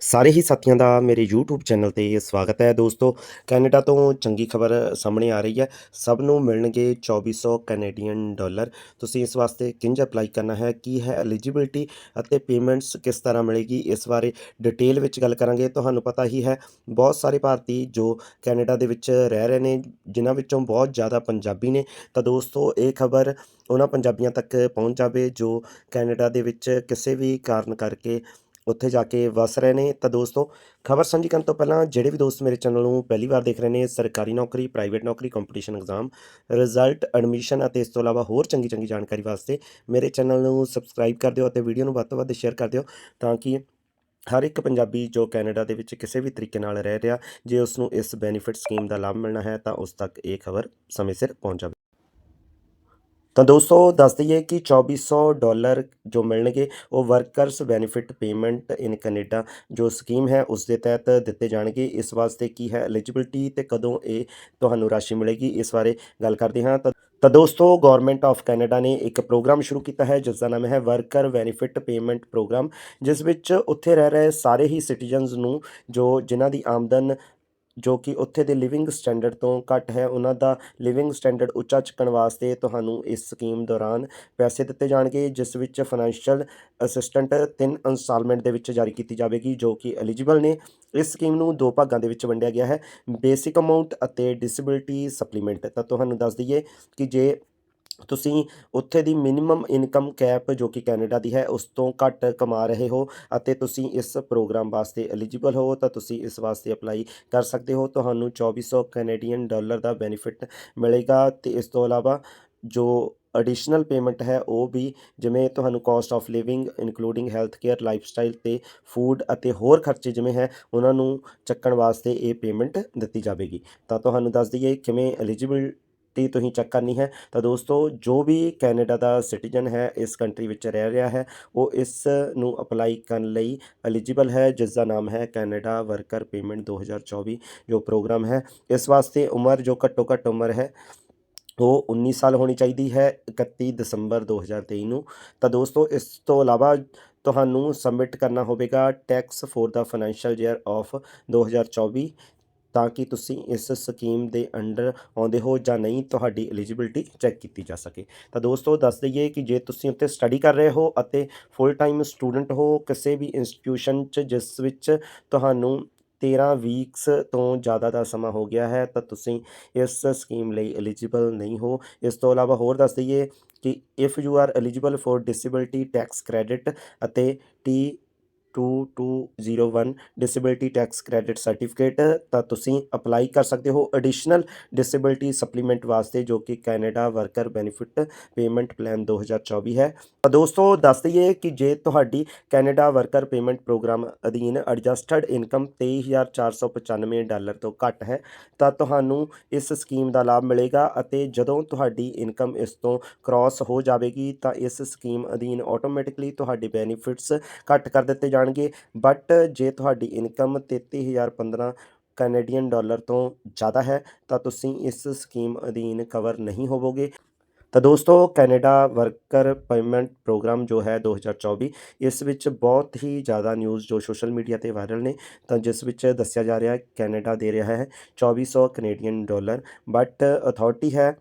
ਸਾਰੇ ਹੀ ਸਾਥੀਆਂ ਦਾ ਮੇਰੇ YouTube ਚੈਨਲ ਤੇ ਸਵਾਗਤ ਹੈ ਦੋਸਤੋ। ਕੈਨੇਡਾ ਤੋਂ ਚੰਗੀ ਖਬਰ ਸਾਹਮਣੇ ਆ ਰਹੀ ਹੈ। ਸਭ ਨੂੰ ਮਿਲਣਗੇ 2400 ਕੈਨੇਡੀਅਨ ਡਾਲਰ। ਤੁਸੀਂ ਇਸ ਵਾਸਤੇ ਕਿੰਜ ਅਪਲਾਈ ਕਰਨਾ ਹੈ? ਕੀ ਹੈ ਐਲੀਜੀਬਿਲਟੀ ਅਤੇ ਪੇਮੈਂਟਸ ਕਿਸ ਤਰ੍ਹਾਂ ਮਿਲੇਗੀ? ਇਸ ਬਾਰੇ ਡਿਟੇਲ ਵਿੱਚ ਗੱਲ ਕਰਾਂਗੇ। ਤੁਹਾਨੂੰ ਪਤਾ ਹੀ ਹੈ, ਬਹੁਤ ਸਾਰੇ ਭਾਰਤੀ ਜੋ ਕੈਨੇਡਾ ਦੇ ਵਿੱਚ ਰਹਿ ਰਹੇ ਨੇ, ਜਿਨ੍ਹਾਂ ਵਿੱਚੋਂ ਬਹੁਤ ਜ਼ਿਆਦਾ ਪੰਜਾਬੀ ਨੇ। ਤਾਂ ਦੋਸਤੋ, ਇਹ ਖਬਰ ਉਹਨਾਂ ਪੰਜਾਬੀਆਂ ਤੱਕ ਪਹੁੰਚ ਜਾਵੇ ਜੋ ਕੈਨੇਡਾ ਦੇ ਵਿੱਚ ਕਿਸੇ ਵੀ ਕਾਰਨ ਕਰਕੇ ਉੱਥੇ ਜਾ ਕੇ ਵਸ ਰਹੇ ਨੇ। ਤਾਂ ਦੋਸਤੋ, ਖਬਰ ਸਾਂਝੀ ਕਰਨ ਤੋਂ ਪਹਿਲਾਂ ਜਿਹੜੇ ਵੀ ਦੋਸਤ ਮੇਰੇ ਚੈਨਲ ਨੂੰ ਪਹਿਲੀ ਵਾਰ ਦੇਖ ਰਹੇ ਨੇ, ਸਰਕਾਰੀ ਨੌਕਰੀ, ਪ੍ਰਾਈਵੇਟ ਨੌਕਰੀ ਕੰਪੀਟੀਸ਼ਨ ਐਗਜ਼ਾਮ ਰਿਜ਼ਲਟ ਐਡਮਿਸ਼ਨ ਅਤੇ ਇਸ ਤੋਂ ਇਲਾਵਾ ਹੋਰ ਚੰਗੀ ਚੰਗੀ ਜਾਣਕਾਰੀ ਵਾਸਤੇ ਮੇਰੇ ਚੈਨਲ ਨੂੰ ਸਬਸਕ੍ਰਾਈਬ ਕਰ ਦਿਓ ਅਤੇ ਵੀਡੀਓ ਨੂੰ ਵੱਧ ਤੋਂ ਵੱਧ ਸ਼ੇਅਰ ਕਰ ਦਿਓ ਤਾਂ ਕਿ ਹਰ ਇੱਕ ਪੰਜਾਬੀ ਜੋ ਕੈਨੇਡਾ ਦੇ ਵਿੱਚ ਕਿਸੇ ਵੀ ਤਰੀਕੇ ਨਾਲ ਰਹਿ ਰਿਹਾ, ਜੇ ਉਸ ਨੂੰ ਇਸ ਬੈਨੀਫਿਟ ਸਕੀਮ ਦਾ ਲਾਭ ਮਿਲਣਾ ਹੈ ਤਾਂ ਉਸ ਤੱਕ ਇਹ ਖਬਰ ਸਮੇਂ ਸਿਰ ਪਹੁੰਚ ਜਾਵੇ। ਤਾਂ ਦੋਸਤੋ, ਦੱਸ ਦਈਏ ਕਿ 2400 ਡਾਲਰ ਜੋ ਮਿਲਣਗੇ, ਉਹ workers benefit payment in Canada ਜੋ ਸਕੀਮ ਹੈ, ਉਸ ਦੇ ਤਹਿਤ ਦਿੱਤੇ ਜਾਣਗੇ। ਇਸ ਵਾਸਤੇ ਕੀ ਹੈ ਐਲੀਜੀਬਿਲਟੀ ਤੇ ਕਦੋਂ ਇਹ ਤੁਹਾਨੂੰ ਰਾਸ਼ੀ ਮਿਲੇਗੀ, ਇਸ ਬਾਰੇ ਗੱਲ ਕਰਦੇ ਹਾਂ। ਤਾਂ ਤਾਂ ਦੋਸਤੋ ਗਵਰਨਮੈਂਟ ਆਫ ਕੈਨੇਡਾ ਨੇ ਇੱਕ ਪ੍ਰੋਗਰਾਮ ਸ਼ੁਰੂ ਕੀਤਾ ਹੈ ਜਿਸ ਦਾ ਨਾਮ ਹੈ ਵਰਕਰ ਬੈਨੀਫਿਟ ਪੇਮੈਂਟ ਪ੍ਰੋਗਰਾਮ ਜਿਸ ਵਿੱਚ ਉੱਥੇ ਰਹਿ ਰਹੇ ਸਾਰੇ ਹੀ ਸਿਟੀਜ਼ਨਸ ਨੂੰ ਜੋ ਜਿਨ੍ਹਾਂ ਦੀ ਆਮਦਨ ਜੋ ਕਿ ਉੱਥੇ ਦੇ ਲਿਵਿੰਗ ਸਟੈਂਡਰਡ ਤੋਂ ਘੱਟ ਹੈ। ਉਹਨਾਂ ਦਾ ਲਿਵਿੰਗ ਸਟੈਂਡਰਡ ਉੱਚਾ ਚੁੱਕਣ ਵਾਸਤੇ ਤੁਹਾਨੂੰ ਇਸ ਸਕੀਮ ਦੌਰਾਨ ਪੈਸੇ ਦਿੱਤੇ ਜਾਣਗੇ, ਜਿਸ ਵਿੱਚ ਫਾਈਨੈਂਸ਼ੀਅਲ ਅਸਿਸਟੈਂਟ ਤਿੰਨ ਇੰਸਟਾਲਮੈਂਟ ਦੇ ਵਿੱਚ ਜਾਰੀ ਕੀਤੀ ਜਾਵੇਗੀ, ਜੋ ਕਿ ਐਲੀਜੀਬਲ ਨੇ। ਇਸ ਸਕੀਮ ਨੂੰ ਦੋ ਭਾਗਾਂ ਦੇ ਵਿੱਚ ਵੰਡਿਆ ਗਿਆ ਹੈ। ਬੇਸਿਕ ਅਮਾਉਂਟ ਅਤੇ ਡਿਸੇਬਿਲਟੀ ਸਪਲੀਮੈਂਟ ਤਾਂ ਤੁਹਾਨੂੰ ਦੱਸ ਦਈਏ ਕਿ ਜੇ ਤੁਸੀਂ ਉੱਥੇ ਦੀ ਮਿਨੀਮਮ ਇਨਕਮ ਕੈਪ ਜੋ ਕਿ ਕੈਨੇਡਾ ਦੀ ਹੈ, ਉਸ ਤੋਂ ਘੱਟ ਕਮਾ ਰਹੇ ਹੋ ਅਤੇ ਤੁਸੀਂ ਇਸ ਪ੍ਰੋਗਰਾਮ ਵਾਸਤੇ ਐਲੀਜੀਬਲ ਹੋ ਤਾਂ ਤੁਸੀਂ ਇਸ ਵਾਸਤੇ ਅਪਲਾਈ ਕਰ ਸਕਦੇ ਹੋ। ਤੁਹਾਨੂੰ 2400 ਕੈਨੇਡੀਅਨ ਡਾਲਰ ਦਾ ਬੈਨੀਫਿਟ ਮਿਲੇਗਾ ਤੇ ਇਸ ਤੋਂ ਇਲਾਵਾ ਜੋ ਐਡੀਸ਼ਨਲ ਪੇਮੈਂਟ ਹੈ, ਉਹ ਵੀ ਜਿਵੇਂ ਤੁਹਾਨੂੰ cost of living including health care life style ਤੇ ਫੂਡ ਅਤੇ ਹੋਰ ਖਰਚੇ ਜਿਵੇਂ ਹੈ, ਉਹਨਾਂ ਨੂੰ ਚੱਕਣ ਵਾਸਤੇ ਇਹ ਪੇਮੈਂਟ ਦਿੱਤੀ ਜਾਵੇਗੀ। ਤਾਂ ਤੁਹਾਨੂੰ ਦੱਸ ਦਈਏ ਕਿਵੇਂ ਐਲੀਜੀਬਲ ਟੀ ਤੁਸੀਂ ਚੈੱਕ ਕਰਨੀ ਹੈ। ਤਾਂ ਦੋਸਤੋ, ਜੋ ਵੀ ਕੈਨੇਡਾ ਦਾ ਸਿਟੀਜ਼ਨ ਹੈ, ਇਸ ਕੰਟਰੀ ਵਿੱਚ ਰਹਿ ਰਿਹਾ ਹੈ, ਉਹ ਇਸ ਨੂੰ ਅਪਲਾਈ ਕਰਨ ਲਈ ਐਲੀਜੀਬਲ ਹੈ, ਜਿਸ ਦਾ ਨਾਮ ਹੈ ਕੈਨੇਡਾ ਵਰਕਰ ਪੇਮੈਂਟ 2024 ਜੋ ਪ੍ਰੋਗਰਾਮ ਹੈ। ਇਸ ਵਾਸਤੇ ਉਮਰ ਜੋ ਘੱਟੋ ਘੱਟ ਉਮਰ ਹੈ, ਉਹ 19 ਸਾਲ ਹੋਣੀ ਚਾਹੀਦੀ ਹੈ 31 ਦਸੰਬਰ 2023 ਨੂੰ। ਤਾਂ ਦੋਸਤੋ, ਇਸ ਤੋਂ ਇਲਾਵਾ ਤੁਹਾਨੂੰ ਸਬਮਿਟ ਕਰਨਾ ਹੋਵੇਗਾ ਟੈਕਸ ਫੋਰ ਦਾ ਫਾਈਨੈਂਸ਼ੀਅਲ ਈਅਰ ਆਫ 2024 ਤਾਂ ਕਿ ਤੁਸੀਂ ਇਸ ਸਕੀਮ ਦੇ ਅੰਡਰ ਆਉਂਦੇ ਹੋ ਜਾਂ ਨਹੀਂ, ਤੁਹਾਡੀ ਐਲੀਜੀਬਿਲਟੀ ਚੈੱਕ ਕੀਤੀ ਜਾ ਸਕੇ। ਤਾਂ ਦੋਸਤੋ, ਦੱਸ ਦਈਏ ਕਿ ਜੇ ਤੁਸੀਂ ਉੱਥੇ ਸਟੱਡੀ ਕਰ ਰਹੇ ਹੋ ਅਤੇ ਫੁੱਲ ਟਾਈਮ ਸਟੂਡੈਂਟ ਹੋ, ਕਿਸੇ ਵੀ ਇੰਸਟੀਟਿਊਸ਼ਨ 'ਚ ਜਿਸ ਵਿੱਚ ਤੁਹਾਨੂੰ 13 ਵੀਕਸ ਤੋਂ ਜ਼ਿਆਦਾ ਦਾ ਸਮਾਂ ਹੋ ਗਿਆ ਹੈ, ਤਾਂ ਤੁਸੀਂ ਇਸ ਸਕੀਮ ਲਈ ਐਲੀਜੀਬਲ ਨਹੀਂ ਹੋ। ਇਸ ਤੋਂ ਇਲਾਵਾ ਹੋਰ ਦੱਸ ਦਈਏ ਕਿ if you are eligible for disability tax credit ਅਤੇ T 2201 disability tax credit certificate ਤਾਂ ਤੁਸੀਂ ਅਪਲਾਈ ਕਰ ਸਕਦੇ ਹੋ ਐਡੀਸ਼ਨਲ ਡਿਸੇਬਿਲਟੀ ਸਪਲੀਮੈਂਟ ਵਾਸਤੇ, ਜੋ ਕਿ Canada worker benefit payment plan 2024 ਹੈ। ਤਾਂ ਦੋਸਤੋ, ਦੱਸ ਦਈਏ ਕਿ ਜੇ ਤੁਹਾਡੀ ਕੈਨੇਡਾ ਵਰਕਰ ਪੇਮੈਂਟ ਪ੍ਰੋਗਰਾਮ ਅਧੀਨ ਐਡਜਸਟਡ ਇਨਕਮ 23495 ਡਾਲਰ ਤੋਂ ਘੱਟ ਹੈ, ਤਾਂ ਤੁਹਾਨੂੰ ਇਸ ਸਕੀਮ ਦਾ ਲਾਭ ਮਿਲੇਗਾ ਅਤੇ ਜਦੋਂ ਤੁਹਾਡੀ ਇਨਕਮ ਇਸ ਤੋਂ ਕ੍ਰਾਸ ਹੋ ਜਾਵੇਗੀ, ਤਾਂ ਇਸ ਸਕੀਮ ਅਧੀਨ ਆਟੋਮੈਟਿਕਲੀ ਤੁਹਾਡੇ ਬੈਨੀਫਿਟਸ ਘੱਟ ਕਰ ਦਿੱਤੇ ਜਾਣ ਜਾਣਗੇ। ਬਟ ਜੇ ਤੁਹਾਡੀ ਇਨਕਮ 33015 ਕੈਨੇਡੀਅਨ ਡਾਲਰ ਤੋਂ ਜ਼ਿਆਦਾ ਹੈ, ਤਾਂ ਤੁਸੀਂ ਇਸ ਸਕੀਮ ਅਧੀਨ ਕਵਰ ਨਹੀਂ ਹੋਵੋਗੇ। ਤਾਂ ਦੋਸਤੋ ਕੈਨੇਡਾ ਵਰਕਰ ਪੇਮੈਂਟ ਪ੍ਰੋਗਰਾਮ ਜੋ ਹੈ 2024 ਇਸ ਵਿੱਚ ਬਹੁਤ ਹੀ ਜ਼ਿਆਦਾ ਨਿਊਜ਼ ਜੋ ਸੋਸ਼ਲ ਮੀਡੀਆ ਤੇ ਵਾਇਰਲ ਨੇ, ਤਾਂ ਜਿਸ ਵਿੱਚ ਦੱਸਿਆ ਜਾ ਰਿਹਾ ਹੈ ਕੈਨੇਡਾ ਦੇ ਰਿਹਾ ਹੈ 2400 ਕੈਨੇਡੀਅਨ ਡਾਲਰ ਬਟ ਅਥਾਰਟੀ ਹੈ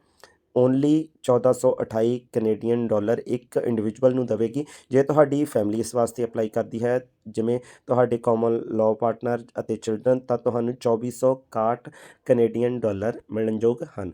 ਓਨਲੀ 1428 ਕੈਨੇਡੀਅਨ ਡਾਲਰ ਇੱਕ ਇੰਡੀਵਿਜੂਅਲ ਨੂੰ ਦੇਵੇਗੀ, ਜੇ ਤੁਹਾਡੀ ਫੈਮਿਲੀ ਇਸ ਵਾਸਤੇ ਅਪਲਾਈ ਕਰਦੀ ਹੈ, ਜਿਵੇਂ ਤੁਹਾਡੇ ਕਾਮਨ ਲਾਅ ਪਾਰਟਨਰ ਅਤੇ ਚਿਲਡਰਨ ਤਾਂ ਤੁਹਾਨੂੰ 2461 ਕੈਨੇਡੀਅਨ ਡਾਲਰ ਮਿਲਣਯੋਗ ਹਨ।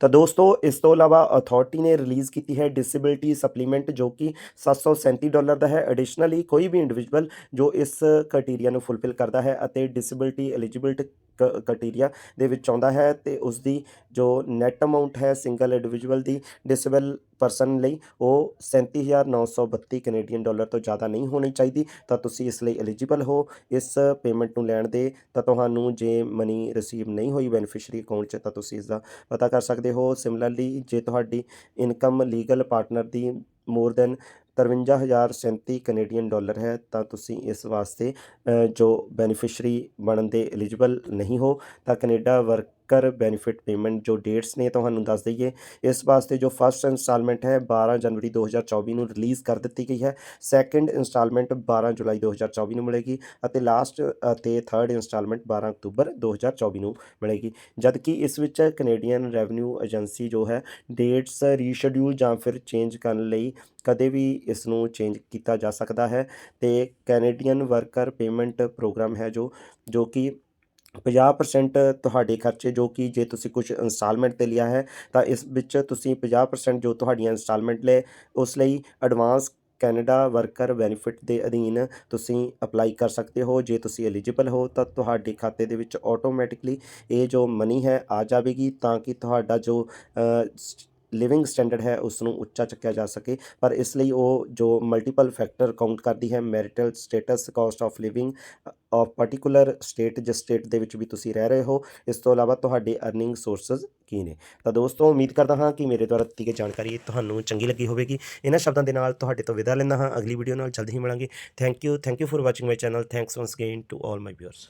ਤਾਂ ਦੋਸਤੋ, ਇਸ ਤੋਂ ਇਲਾਵਾ ਅਥਾਰਟੀ ਨੇ ਰਿਲੀਜ਼ ਕੀਤੀ ਹੈ ਡਿਸੇਬਿਲਟੀ ਸਪਲੀਮੈਂਟ ਜੋ ਕਿ 737 ਡਾਲਰ ਦਾ ਹੈ। ਐਡੀਸ਼ਨਲੀ ਕੋਈ ਵੀ ਇੰਡੀਵਿਜੂਅਲ ਜੋ ਇਸ ਕ੍ਰਾਈਟੇਰੀਆ ਨੂੰ ਫੁੱਲਫਿਲ ਕਰਦਾ ਹੈ ਅਤੇ ਡਿਸੇਬਿਲਟੀ ਐਲੀਜੀਬਿਲਟੀ ਕ੍ਰਾਈਟੇਰੀਆ ਦੇ ਵਿੱਚ ਆਉਂਦਾ ਹੈ ਤੇ ਉਸ ਦੀ ਜੋ ਨੈਟ ਅਮਾਉਂਟ ਹੈ ਸਿੰਗਲ ਇੰਡੀਵਿਜੂਅਲ ਦੀ ਡਿਸੇਬਲ ਪਰਸਨ ਲਈ ਉਹ 37932 ਕੈਨੇਡੀਅਨ ਡਾਲਰ ਤੋਂ ਜ਼ਿਆਦਾ ਨਹੀਂ ਹੋਣੀ ਚਾਹੀਦੀ। ਤਾਂ ਤੁਸੀਂ ਇਸ ਲਈ ਐਲੀਜੀਬਲ ਹੋ। ਇਸ ਪੇਮੈਂਟ ਨੂੰ ਲੈਣ ਦੇ ਤਾਂ ਤੁਹਾਨੂੰ ਜੇ ਮਨੀ ਰਿਸੀਵ ਨਹੀਂ ਹੋਈ ਬੈਨੀਫੀਸ਼ੀਅਰੀ ਅਕਾਊਂਟ 'ਚ ਤਾਂ ਤੁਸੀਂ ਇਸ ਦਾ ਪਤਾ ਕਰ ਸਕਦੇ ਹੋ। ਸਿਮਿਲਰਲੀ ਜੇ ਤੁਹਾਡੀ ਇਨਕਮ ਲੀਗਲ ਪਾਰਟਨਰ ਦੀ ਮੋਰ ਦੈਨ 53037 ਕੈਨੇਡੀਅਨ ਡਾਲਰ ਹੈ, ਤਾਂ ਤੁਸੀਂ ਇਸ ਵਾਸਤੇ ਜੋ ਬੈਨੀਫਿਸ਼ਰੀ ਬਣਨ ਦੇ ਐਲੀਜੀਬਲ ਨਹੀਂ ਹੋ, ਤਾਂ ਕੈਨੇਡਾ ਵਰਕ ਕਰ ਬੈਨੀਫਿਟ ਪੇਮੈਂਟ ਜੋ ਡੇਟਸ ਨੇ ਤੁਹਾਨੂੰ ਦੱਸ ਦਈਏ। ਇਸ ਵਾਸਤੇ ਜੋ ਫਸਟ ਇੰਸਟਾਲਮੈਂਟ ਹੈ 12 ਜਨਵਰੀ 2024 ਨੂੰ ਰਿਲੀਜ਼ ਕਰ ਦਿੱਤੀ ਗਈ ਹੈ। ਸੈਕੰਡ ਇੰਸਟਾਲਮੈਂਟ 12 ਜੁਲਾਈ 2024 ਨੂੰ ਮਿਲੇਗੀ ਅਤੇ ਲਾਸਟ ਅਤੇ ਥਰਡ ਇੰਸਟਾਲਮੈਂਟ 12 ਅਕਤੂਬਰ 2024 ਨੂੰ ਮਿਲੇਗੀ। ਜਦਕਿ ਇਸ ਵਿੱਚ ਕੈਨੇਡੀਅਨ ਰੈਵਨਿਊ ਏਜੰਸੀ ਜੋ ਹੈ ਡੇਟਸ ਰੀਸ਼ਡਿਊਲ ਜਾਂ ਫਿਰ ਚੇਂਜ ਕਰਨ ਲਈ ਕਦੇ ਵੀ ਇਸ ਨੂੰ ਚੇਂਜ ਕੀਤਾ ਜਾ ਸਕਦਾ ਹੈ। ਤੇ ਕੈਨੇਡੀਅਨ ਵਰਕਰ ਪੇਮੈਂਟ ਪ੍ਰੋਗਰਾਮ ਹੈ ਜੋ ਜੋ ਕਿ 50% ਤੁਹਾਡੇ ਖਰਚੇ ਜੋ ਕਿ ਜੇ ਤੁਸੀਂ ਕੁਝ ਇੰਸਟਾਲਮੈਂਟ ਤੇ ਲਿਆ ਹੈ, ਤਾਂ ਇਸ ਵਿੱਚ ਤੁਸੀਂ 50% ਜੋ ਤੁਹਾਡੀਆਂ ਇੰਸਟਾਲਮੈਂਟ ਲੈ, ਉਸ ਲਈ ਐਡਵਾਂਸ ਕੈਨੇਡਾ ਵਰਕਰ ਬੈਨੀਫਿਟ ਦੇ ਅਧੀਨ ਤੁਸੀਂ ਅਪਲਾਈ ਕਰ ਸਕਦੇ ਹੋ। ਜੇ ਤੁਸੀਂ ਐਲੀਜੀਬਲ ਹੋ, ਤਾਂ ਤੁਹਾਡੇ ਖਾਤੇ ਦੇ ਵਿੱਚ ਆਟੋਮੈਟਿਕਲੀ ਇਹ ਜੋ ਮਨੀ ਹੈ ਆ ਜਾਵੇਗੀ, ਤਾਂ ਕਿ ਤੁਹਾਡਾ ਜੋ ਲਿਵਿੰਗ ਸਟੈਂਡਰਡ ਹੈ ਉਸ ਨੂੰ ਉੱਚਾ ਚੱਕਿਆ ਜਾ ਸਕੇ, ਪਰ ਇਸ ਲਈ ਉਹ ਜੋ ਮਲਟੀਪਲ ਫੈਕਟਰ ਕਾਊਂਟ ਕਰਦੀ ਹੈ, marital status, cost of living of particular state, ਜਿਸ ਸਟੇਟ ਦੇ ਵਿੱਚ ਵੀ ਤੁਸੀਂ ਰਹਿ ਰਹੇ ਹੋ, ਇਸ ਤੋਂ ਇਲਾਵਾ ਤੁਹਾਡੇ ਅਰਨਿੰਗ ਸੋਰਸਸ ਕੀ ਨੇ? ਤਾਂ ਦੋਸਤੋ, ਉਮੀਦ ਕਰਦਾ ਹਾਂ ਕਿ ਮੇਰੇ ਦੁਆਰਾ ਦਿੱਤੀ ਗਈ ਜਾਣਕਾਰੀ ਤੁਹਾਨੂੰ ਚੰਗੀ ਲੱਗੀ ਹੋਵੇਗੀ। ਇਹਨਾਂ ਸ਼ਬਦਾਂ ਦੇ ਨਾਲ ਤੁਹਾਡੇ ਤੋਂ ਵਿਦਾ ਲੈਂਦਾ ਹਾਂ। ਅਗਲੀ ਵੀਡੀਓ ਨਾਲ ਜਲਦੀ ਹੀ ਮਿਲਾਂਗੇ। Thank you thank you for watching my channel thanks once again to all my viewers